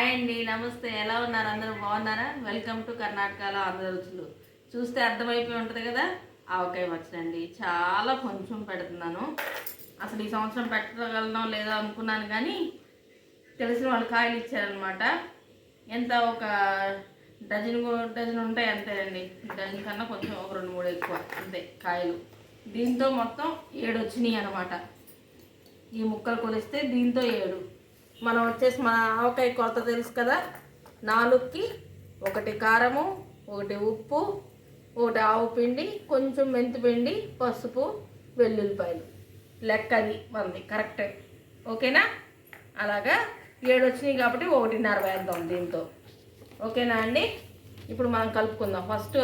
Hi అండి నమస్తే. ఎలా ఉన్నారు? అందరూ బాగున్నారా? వెల్కమ్ టు కర్ణాటకలో ఆంధ్ర రుచులు. చూస్తే అర్థమైపోయి ఉంటుంది కదా? ఆవకాయ వచ్చండి చాలా కొంచెం పెడుతున్నాను. అసలు ఈ సంవత్సరం పెట్టగలనో లేదో అనుకున్నాను కానీ తెలిసిన వాళ్ళు కాయలు ఇచ్చారనమాట ఎంత ఒక డజన్ డజన్ ఉంటాయి అంతేనండి. డజన్ కన్నా కొంచెం ఒక రెండు మూడు ఎక్కువ. అంతే కాయలు. దీంతో మొత్తం ఏడు వచ్చినాయి అనమాట ఈ ముక్కలు కొలిస్తే దీంతో ఏడు. మనం వచ్చేసి మన ఆవకాయ కొలత తెలుసు కదా? నాలుగుకి ఒకటి కారము ఒకటి ఉప్పు ఒకటి ఆవు పిండి కొంచెం మెంతి పిండి పసుపు వెల్లుల్లిపాయలు. లెక్క అది మనది కరెక్ట్. ఓకేనా? అలాగా ఏడు వచ్చినాయి కాబట్టి ఒకటిన్నర వేద్దాం దీంతో. ఓకేనా అండి? ఇప్పుడు మనం కలుపుకుందాం. ఫస్ట్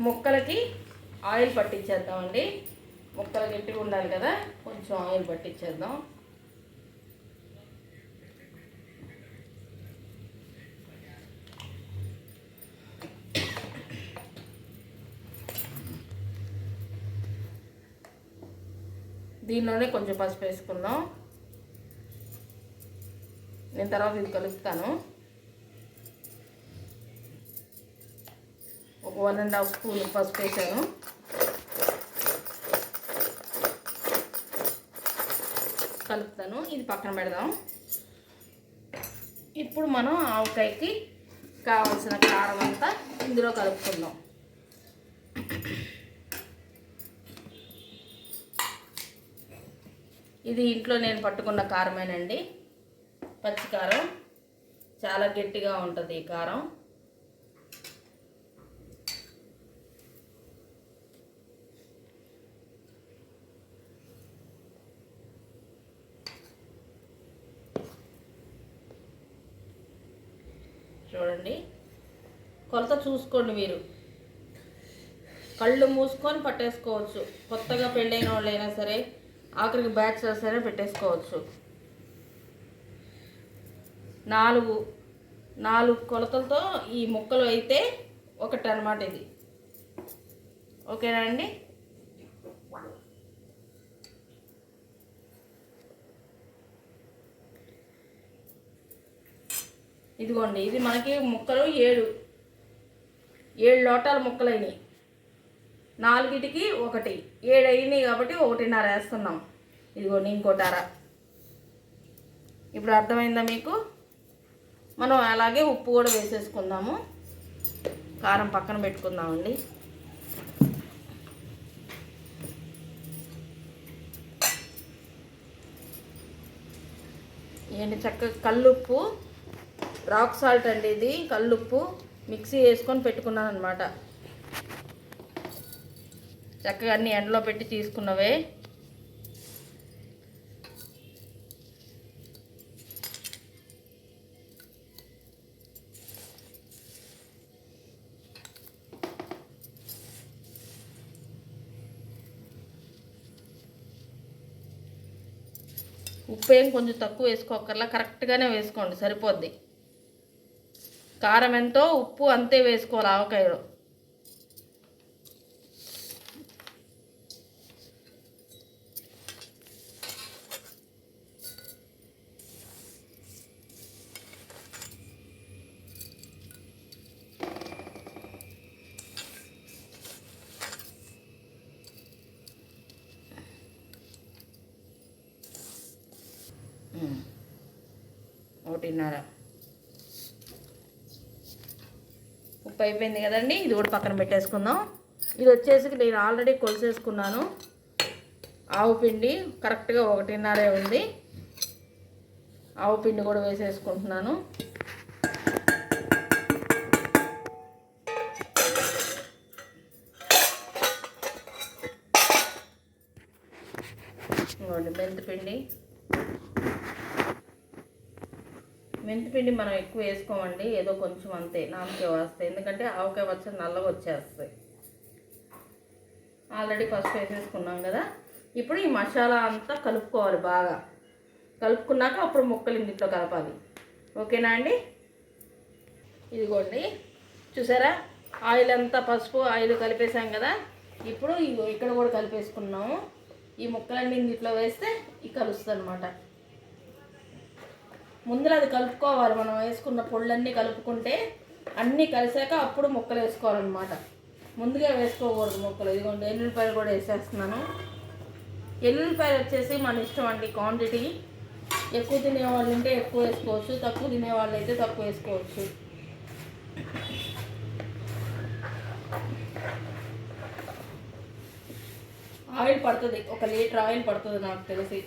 ముక్కలకి ఆయిల్ పట్టించేద్దామండి. ముక్కలు గట్టిగా ఉండాలి కదా కొంచెం ఆయిల్ పట్టించేద్దాం. దీనిలోనే కొంచెం పసుపు వేసుకుందాం. నేను తర్వాత ఇది కలుపుతాను. ఒక వన్ అండ్ హాఫ్ స్పూన్ పసుపు వేసాను. కలుపుతాను. ఇది పక్కన పెడదాం. ఇప్పుడు మనం ఆవకాయకి కావాల్సిన కారం అంతా ఇందులో కలుపుకుందాం. ఇది ఇంట్లో నేను పట్టుకున్న కారమేనండి. పచ్చి కారం చాలా గట్టిగా ఉంటుంది ఈ కారం. చూడండి. కొలత చూసుకోండి మీరు. కళ్ళు మూసుకొని పట్టేసుకోవచ్చు. కొత్తగా పెళ్ళైన వాళ్ళు అయినా సరే ఆఖరికి బ్యాచులర్స్ అయినా పెట్టేసుకోవచ్చు. నాలుగు నాలుగు కొలతలతో ఈ ముక్కలు అయితే ఒకటి అనమాట ఇది. ఓకేనా అండి? ఇదిగోండి ఇది మనకి ముక్కలు ఏడు ఏడు లోటాల ముక్కలు అయినాయి నాలుగిటికి ఒకటి. ఏడు అయినాయి కాబట్టి ఒకటిన్నర వేస్తున్నాం. ఇదిగోండి ఇంకోటర ఇప్పుడు అర్థమైందా మీకు? మనం అలాగే ఉప్పు కూడా వేసేసుకుందాము. కారం పక్కన పెట్టుకుందామండి. ఏంటి చక్కగా కల్లుప్పు? రాక్ సాల్ట్ అండి ఇది. కల్లుప్పు. మిక్సీ వేసుకొని పెట్టుకున్నాను అనమాట చక్కగా అన్ని ఎండలో పెట్టి తీసుకున్నవే. ఉప్పు ఏం కొంచెం తక్కువ వేసుకోకర్లా కరెక్ట్గానే వేసుకోండి సరిపోద్ది. కారం ఎంతో ఉప్పు అంతే వేసుకోవాలి ఆవకాయలో. ఒకటిన్నర. ఉప్పు అయిపోయింది కదండి ఇది కూడా పక్కన పెట్టేసుకుందాం. ఇది వచ్చేసి నేను ఆల్రెడీ కొలిసేసుకున్నాను. ఆవు పిండి కరెక్ట్గా ఒకటిన్నరే ఉంది. ఆవు పిండి కూడా వేసేసుకుంటున్నాను. మెంతి పిండి. మెంతిపిండి మనం ఎక్కువ వేసుకోమండి ఏదో కొంచెం అంతే నామకే వస్తాయి. ఎందుకంటే ఆవకాయ వచ్చి నల్లగా వచ్చేస్తాయి. ఆల్రెడీ పసుపు వేసేసుకున్నాం కదా. ఇప్పుడు ఈ మసాలా అంతా కలుపుకోవాలి బాగా. కలుపుకున్నాక అప్పుడు ముక్కలు ఇంటిలో కలపాలి. ఓకేనా అండి? ఇదిగోండి. చూసారా? ఆయిల్ అంతా పసుపు ఆయిల్ కలిపేసాం కదా. ఇప్పుడు ఇగో ఇక్కడ కూడా కలిపేసుకున్నాము. ఈ ముక్కలన్నీ ఇంటిలో వేస్తే ఇది కలుస్తుంది అనమాట ముందర అది కలుపుకోవాలి. మనం వేసుకున్న పొళ్ళన్నీ కలుపుకుంటే అన్నీ కలిసాక అప్పుడు ముక్కలు వేసుకోవాలన్నమాట. ముందుగా వేసుకోకూడదు ముక్కలు. ఇదిగోండి ఎల్లుల్లిపాయలు కూడా వేసేస్తున్నాను. ఎల్లుల్లిపాయలు వచ్చేసి మన ఇష్టం అండి క్వాంటిటీ ఎక్కువ తినేవాళ్ళు ఉంటే ఎక్కువ వేసుకోవచ్చు. తక్కువ తినేవాళ్ళు అయితే తక్కువ వేసుకోవచ్చు. ఆయిల్ పడుతుంది. ఒక లీటర్ ఆయిల్ పడుతుంది నాకు తెలిసి.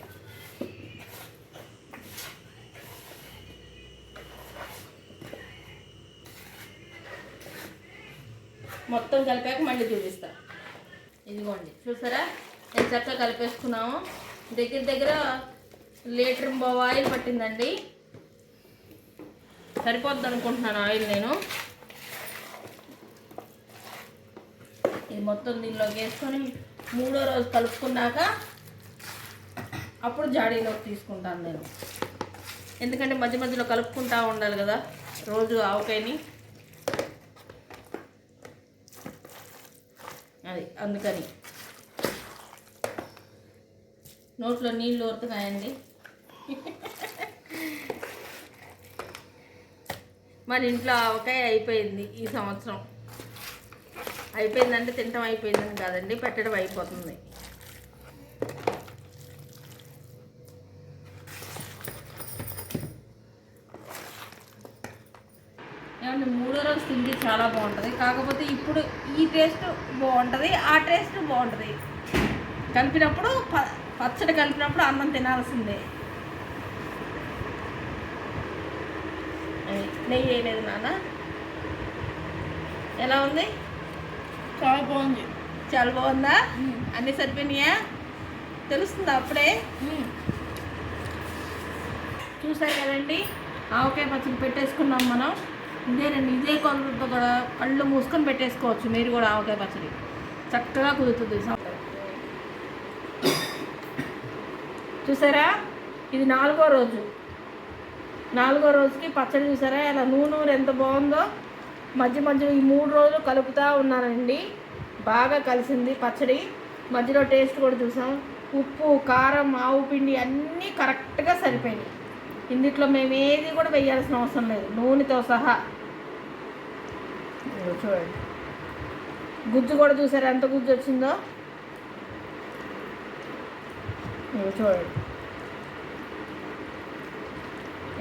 మొత్తం కలిపాక మళ్ళీ చూపిస్తా ఇదిగోండి. చూసారా? నేను చక్కగా కలిపేసుకున్నాము. దగ్గర దగ్గర లీటర్ బావు ఆయిల్ పట్టిందండి. సరిపోద్ది అనుకుంటున్నాను ఆయిల్ నేను. ఇది మొత్తం దీనిలోకి వేసుకొని మూడో రోజు కలుపుకున్నాక అప్పుడు జాడీలోకి తీసుకుంటాను నేను. ఎందుకంటే మధ్య మధ్యలో కలుపుకుంటా ఉండాలి కదా రోజు ఆవకాయని. అది అందుకని. నోట్లో నీళ్ళు ఊరుతున్నాయండి మన ఇంట్లో ఆవకాయ అయిపోయింది ఈ సంవత్సరం. అయిపోయిందంటే తినటం అయిపోయిందని కాదండి పెట్టడం అయిపోతుంది. ఏమంటే మూడో రోజు తిండి చాలా బాగుంటుంది. కాకపోతే ఇప్పుడు ఈ టేస్ట్ బాగుంటుంది ఆ టేస్ట్ బాగుంటుంది. కలిపినప్పుడు ప- పచ్చడి కలిపినప్పుడు అన్నం తినాల్సిందే. నెయ్యి వేయలేదు నాన్న. ఎలా ఉంది? చాలా బాగుంది. చాలా బాగుందా? అన్నీ సరిపోయినాయా? తెలుస్తుందా అప్పుడే? చూసారు కదండి? ఆవకాయ పచ్చడి పెట్టేసుకున్నాం మనం. ఇదేనండి ఇదే కొలతతో కూడా కళ్ళు మూసుకొని పెట్టేసుకోవచ్చు. మీరు కూడా ఆవకాయ పచ్చడి. చక్కగా కుదురుతుంది. చూసారా? ఇది నాలుగో రోజు. నాలుగో రోజుకి పచ్చడి చూసారా? ఇలా నూనె ఎంత బాగుందో. మధ్య మధ్య ఈ మూడు రోజులు కలుపుతూ ఉన్నానండి. బాగా కలిసింది పచ్చడి. మధ్యలో టేస్ట్ కూడా చూసాం. ఉప్పు కారం ఆవు పిండి అన్నీ కరెక్ట్గా సరిపోయినాయి. ఇందుట్లో మేము ఏది కూడా వేయాల్సిన అవసరం లేదు. నూనెతో సహా. ఇదిగో చూడండి గుజ్జు కూడా చూసారా? ఎంత గుజ్జు వచ్చిందో? ఇదిగో చూడండి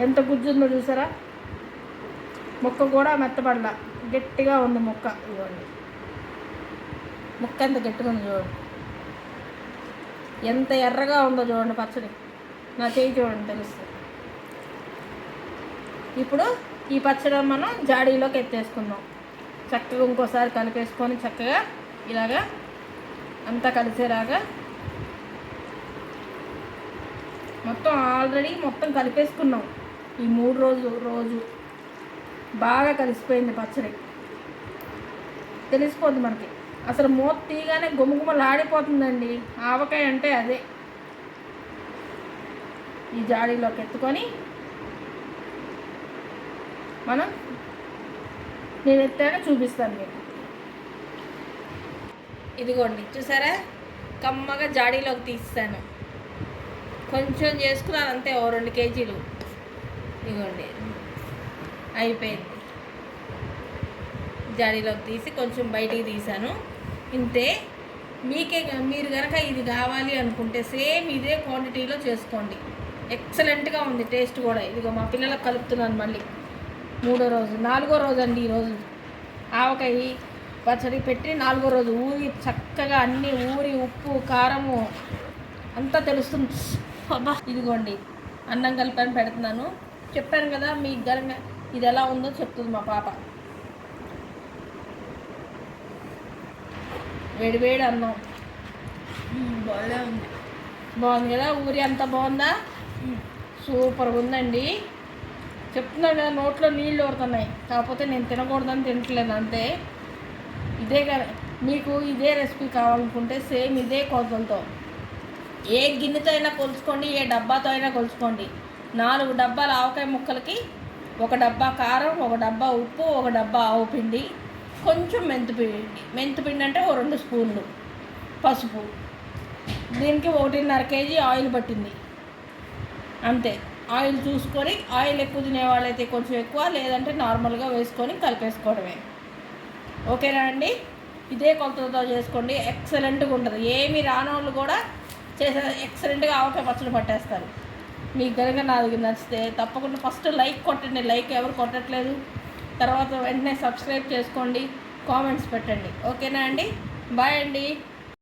ఎంత గుజ్జు ఉందో చూసారా? ముక్క కూడా మెత్తపడలా. గట్టిగా ఉంది ముక్క. ఇవ్వండి ముక్క ఎంత గట్టిగా ఉంది చూడండి ఎంత ఎర్రగా ఉందో చూడండి పచ్చడి. నా చేయి చూడండి తెలుస్తుంది ఇప్పుడు ఈ పచ్చడి మనం జాడీలోకి ఎత్తేసుకుందాం. చక్కగా ఇంకోసారి కలిపేసుకొని చక్కగా ఇలాగా అంతా కలిసేలాగా మొత్తం ఆల్రెడీ మొత్తం కలిపేసుకున్నాం. ఈ మూడు రోజులు రోజు బాగా కలిసిపోయింది పచ్చడి. తెలిసిపోద్ది మనకి. అసలు మూత తీయగానే గుమగుమలాడిపోతుందండి. ఆవకాయ అంటే అదే. ఈ జాడీలోకి ఎత్తుకొని మనం నేను ఎత్తాక చూపిస్తాను మీకు. ఇదిగోండి చూసారా? కమ్మగా జాడీలోకి తీస్తాను. కొంచెం చేసుకున్నాను అంతే ఓ రెండు కేజీలు. ఇదిగోండి అయిపోయింది. జాడీలోకి తీసి కొంచెం బయటికి తీసాను ఇంతే మీకే మీరు కనుక ఇది కావాలి అనుకుంటే సేమ్ ఇదే క్వాంటిటీలో చేసుకోండి. ఎక్సలెంట్గా ఉంది టేస్ట్ కూడా. ఇదిగో మా పిల్లలకు కలుపుతున్నాను మళ్ళీ. మూడో రోజు నాలుగో రోజు అండి ఈరోజు ఆవకాయ పచ్చడి పెట్టి నాలుగో రోజు ఊరి చక్కగా అన్ని ఊరి ఉప్పు కారము అంతా తెలుస్తుంది. అబ్బా ఇదిగోండి అన్నం కలిపని పెడుతున్నాను. చెప్పాను కదా మీకు గనక ఇది ఎలా ఉందో చెప్తుంది మా పాప. వేడి వేడి అన్నం. బాగా ఉంది. బాగుంది కదా ఊరి అంతా బాగుందా? సూపర్గా ఉందండి. చెప్తున్నాను కదా నోట్లో నీళ్ళు ఊరుతున్నాయి కాకపోతే నేను తినకూడదని తినట్లేదు. అంతే ఇదే కదా మీకు ఇదే రెసిపీ కావాలనుకుంటే సేమ్ ఇదే కొలతలతో. ఏ గిన్నెతో అయినా కొలుచుకోండి ఏ డబ్బాతో అయినా కొలుచుకోండి. నాలుగు డబ్బాల ఆవకాయ ముక్కలకి ఒక డబ్బా కారం ఒక డబ్బా ఉప్పు ఒక డబ్బా ఆవు పిండి కొంచెం మెంతిపిండి మెంతిపిండి అంటే ఓ రెండు స్పూన్లు పసుపు. దీనికి ఒకటిన్నర కేజీ ఆయిల్ పట్టింది. అంతే. ఆయిల్ చూసుకొని ఆయిల్ ఎక్కువ తినే వాళ్ళైతే కొంచెం ఎక్కువ లేదంటే నార్మల్గా వేసుకొని కలిపేసుకోవడమే. ఓకేనా అండి? ఇదే కొలతలతో చేసుకోండి. ఎక్సలెంట్గా ఉంటుంది. ఏమి రానోళ్ళు కూడా చేసే ఎక్సలెంట్గా ఆవకాయ పచ్చడి పట్టేస్తారు. మీకు కనుక నాది నచ్చితే తప్పకుండా ఫస్ట్ లైక్ కొట్టండి. లైక్ ఎవరు కొట్టట్లేదు? తర్వాత వెంటనే సబ్స్క్రైబ్ చేసుకోండి. కామెంట్స్ పెట్టండి. ఓకేనా అండి? బాయ్ అండి.